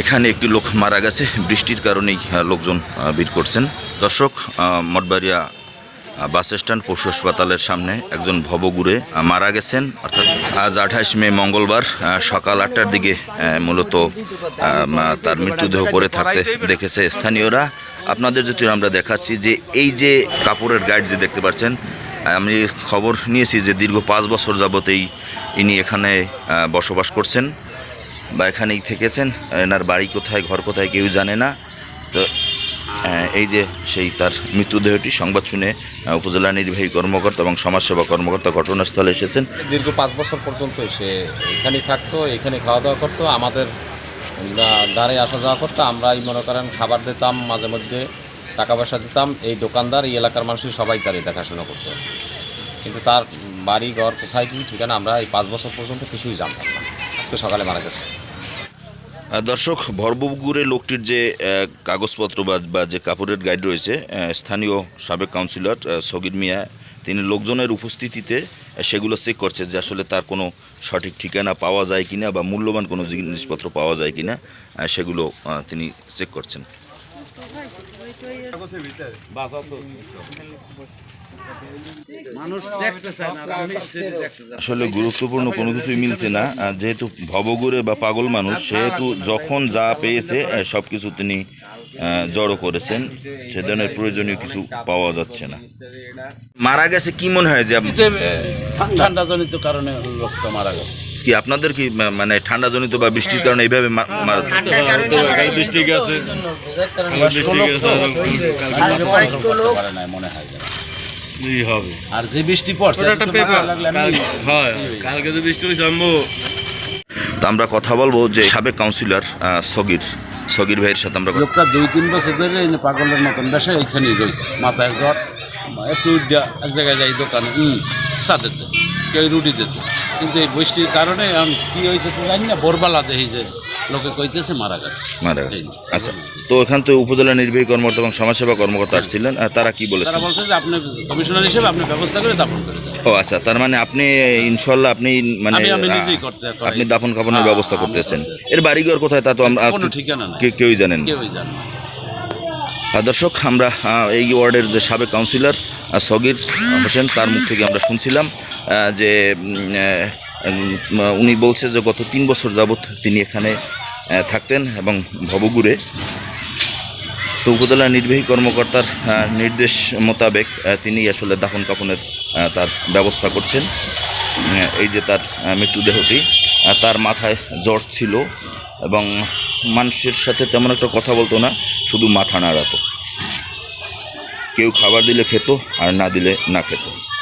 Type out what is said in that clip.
এখানে একটি লোক মারা গেছে। বৃষ্টির কারণেই লোকজন ভিড় করছেন। দর্শক মঠবাড়িয়া বাস স্ট্যান্ড পশু হাসপাতালের সামনে একজন ভবগুড়ে মারা গেছেন। অর্থাৎ আজ আঠাশ মে মঙ্গলবার সকাল আটটার দিকে মূলত তার মৃত্যুদেহ পড়ে থাকতে দেখেছে স্থানীয়রা। আপনাদের যদি আমরা দেখাচ্ছি যে এই যে কাপড়ের গাইড যে দেখতে পাচ্ছেন, আমি খবর নিয়েছি যে দীর্ঘ পাঁচ বছর যাবতেই ইনি এখানে বসবাস করছেন। বা এখানেই থেকেছেন? এনার বাড়ি কোথায়, ঘর কোথায় কেউ জানে না। তো এই যে সেই তার মৃত্যুদেহটি সংবাদ শুনে উপজেলা নির্বাহী কর্মকর্তা এবং সমাজসেবা কর্মকর্তা ঘটনাস্থলে এসেছেন। দীর্ঘ পাঁচ বছর পর্যন্ত সে এখানেই থাকতো, এখানে খাওয়া দাওয়া করতো, আমাদের দা- দ্বারে আসা যাওয়া করতো। আমরাই মনে করেন খাবার দিতাম, মাঝে মধ্যে টাকা পয়সা দিতাম। এই দোকানদার, এই এলাকার মানুষেই সবাই তারই দেখাশোনা করতো। কিন্তু তার বাড়ি, ঘর কোথায় কি ঠিকানা আমরা এই পাঁচ বছর পর্যন্ত কিছুই জানতাম না। আজকে সকালে মারা গেছে। দর্শক ভরবগুড়ে লোকটির যে কাগজপত্র বা যে কাপড়ের গাইড রয়েছে স্থানীয় সাবেক কাউন্সিলর সগির মিয়া, তিনি লোকজনের উপস্থিতিতে সেগুলো চেক করছে যে আসলে তার কোনো সঠিক ঠিকানা পাওয়া যায় কিনা বা মূল্যবান কোনো জিনিসপত্র পাওয়া যায় কিনা সেগুলো তিনি চেক করছেন। আসলে গুরুত্বপূর্ণ কোনো কিছুই মিলছে না। যেহেতু ভবগুরে বা পাগল মানুষ সেহেতু যখন যা পেয়েছে সব কিছু তিনি আহ, জড়ো করেছেন। সে ধরনের প্রয়োজনীয় কিছু পাওয়া যাচ্ছে না। মারা গেছে কি মনে হয় যে ঠান্ডা জনিত কারণে লোকটা মারা গেছে। কি আপনাদের কি মানে ঠান্ডা জনিত বা বৃষ্টির কারণে এইভাবে মারা বৃষ্টি গেছে। বৃষ্টি গেছে পারে নাই মনে হয় হবে। আর যে বৃষ্টি পড়ছে হয় কালকে যে হয়েছে তো আমরা কথা বলব যে সাবেক কাউন্সিলর সগির সগির ভাইয়ের সাথে আমরা লোকটা দুই তিন বছর ধরে পাগলের মতন বেসে এইখানেই রয়েছে মাথায় জ্বর একটু এক জায়গায় যাই দোকানে সাথে কেউ রুটি দিত। কিন্তু এই বৃষ্টির কারণে এখন কি হয়েছে তো জানি না ভোরবেলা দেখি যে লোকে কইতেছে মারা গেছে। মারা গেছে। আচ্ছা তো এখান তো উপজেলা নির্বাহী কর্মকর্তা এবং সমাজসেবা কর্মকর্তা আসছিলেন আহ, তারা কি তারা বলছে যে আপনি কমিশনার হিসেবে আপনি ব্যবস্থা করে দাপন করে দেন। ও আচ্ছা তার মানে আপনি ইনশাল্লাহ আপনি মানে আমি- আমি নিজেই করতে করাই। আপনি দাফন কাপনের হ্যাঁ, ব্যবস্থা করতেছেন করতে- এর বাড়িঘর কোথায় তা তো আমরা কোনো ঠিকানা নাই। কে- কেউই জানেন না। কেউই জানে না। দর্শক, আমরা এই ওয়ার্ডের যে সাবেক কাউন্সিলর সগির হোসেন, তার মুখ থেকে আমরা শুনছিলাম যে উনি বলছে যে গত তিন বছর যাবৎ তিনি এখানে থাকতেন এবং ভবগুড়ে তো উপজেলা নির্বাহী কর্মকর্তার নির্দেশ মোতাবেক তিনি আসলে দাফন কাফনের তার ব্যবস্থা করছেন। এই যে তার মৃত্যুদেহটি তার মাথায় জ্বর ছিল এবং মানুষের সাথে তেমন একটা কথা বলতো না, শুধু মাথা নাড়াতো। কেউ খাবার দিলে খেত আর না দিলে না খেত।